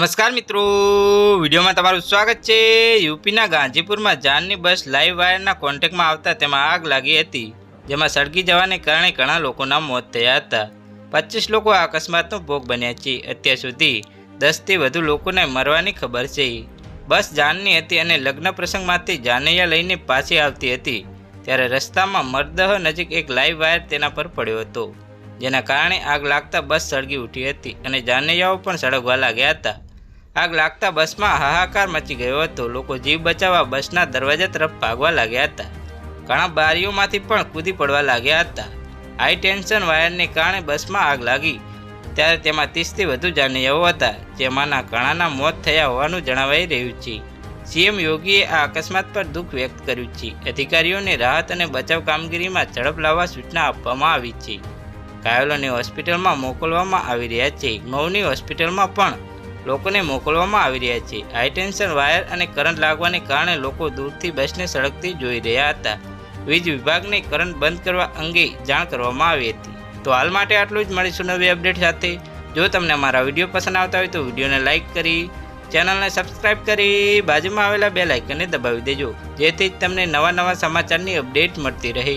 નમસ્કાર મિત્રો. વિડીયોમાં તમારું સ્વાગત છે. યુપીના ગાંધીપુરમાં જાનની બસ લાઈવ વાયરના કોન્ટેક્ટમાં આવતા તેમાં આગ લાગી હતી, જેમાં સળગી જવાને કારણે ઘણા લોકોના મોત થયા હતા. પચીસ લોકો આ અકસ્માતનો ભોગ બન્યા છે. અત્યાર સુધી દસથી વધુ લોકોને મરવાની ખબર છે. બસ જાનની હતી અને લગ્ન પ્રસંગમાંથી જાનૈયા લઈને પાછી આવતી હતી, ત્યારે રસ્તામાં મરદહ નજીક એક લાઈવ વાયર તેના પર પડ્યો હતો, જેના કારણે આગ લાગતા બસ સળગી ઉઠી હતી અને જાનૈયાઓ પણ સળગવા લાગ્યા હતા. આગ લાગતા બસમાં હાહાકાર મચી ગયો હતો. લોકો જીવ બચાવવા બસના દરવાજા તરફ ભાગવા લાગ્યા હતા. ઘણા બારીઓમાંથી પણ કૂદી પડવા લાગ્યા હતા. હાઈ ટેન્શન વાયરને કારણે બસમાં આગ લાગી. ત્યારે તેમાં ત્રીસથી વધુ જાનૈયાઓ હતા, જેમાંના ઘણાના મોત થયા હોવાનું જણાવાઈ રહ્યું છે. સીએમ યોગીએ આ અકસ્માત પર દુઃખ વ્યક્ત કર્યું છે. અધિકારીઓને રાહત અને બચાવ કામગીરીમાં ઝડપ લાવવા સૂચના આપવામાં આવી છે. ઘાયલોને હોસ્પિટલમાં મોકલવામાં આવી રહ્યા છે. મૌની હોસ્પિટલમાં પણ લોકોને મોકલવામાં આવી રહ્યા છે. હાઈટેન્શન વાયર અને કરંટ લાગવાને કારણે લોકો દૂરથી બસને સળગતી જોઈ રહ્યા હતા. વીજ વિભાગને કરંટ બંધ કરવા અંગે જાણ કરવામાં આવી હતી. તો હાલ માટે આટલું જ. મળીશું નવી અપડેટ સાથે. જો તમને અમારા વીડિયો પસંદ આવતા હોય તો વિડીયોને લાઇક કરી, ચેનલને સબસ્ક્રાઇબ કરી, બાજુમાં આવેલા બે લાઇકનને દબાવી દેજો. જેથી તમને નવા નવા સમાચારની અપડેટ મળતી રહે.